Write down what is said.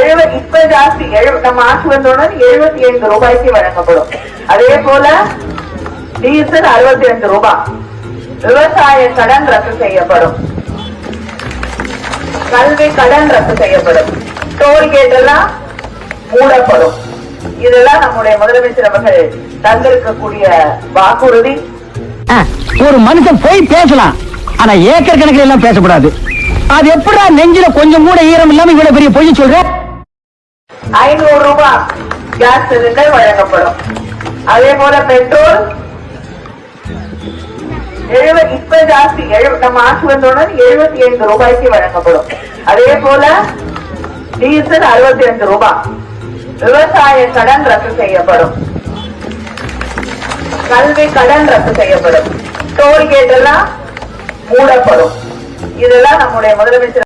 எழுபது இப்ப ஜாஸ்தி. நம்ம ஆட்சி வந்தவுடன் எழுபத்தி ஐந்து ரூபாய்க்கு வழங்கப்படும். அதே போல டீசல் அறுபத்தி ரெண்டு ரூபாய் விவசாய கடன் ரத்து செய்யப்படும். கல்வி கடன் ரத்து செய்யப்படும். டோல்கேட் எல்லாம் மூடப்படும். இதெல்லாம் நம்முடைய முதலமைச்சர் அவர்கள் தந்திருக்கக்கூடிய வாக்குறுதி. ஒரு மனுஷன் போய் பேசலாம். ஆனா ஏக்கர் கணக்கில் எல்லாம் பேசக்கூடாது. அது எப்படா நெஞ்சில கொஞ்சம் கூட ஈரம் இல்லாம இவ்வளவு பெரிய பொய் சொல்ற? ஐநூறு ரூபாய் கேஸ் சிலிண்டர் வழங்கப்படும். அதே போல பெட்ரோல். எழுபது இப்ப ஜாஸ்தி. நம்ம ஆட்சி வந்தவுடன் எழுபத்தி ஐந்து ரூபாய்க்கு வழங்கப்படும். அதே போல டீசல் அறுபத்தி ரெண்டு ரூபாய் விவசாய கடன் ரத்து செய்யப்படும். கல்வி கடன் ரத்து செய்யப்படும். டோல்கேட் எல்லாம் மூடப்படும். இதெல்லாம் நம்முடைய முதலமைச்சர்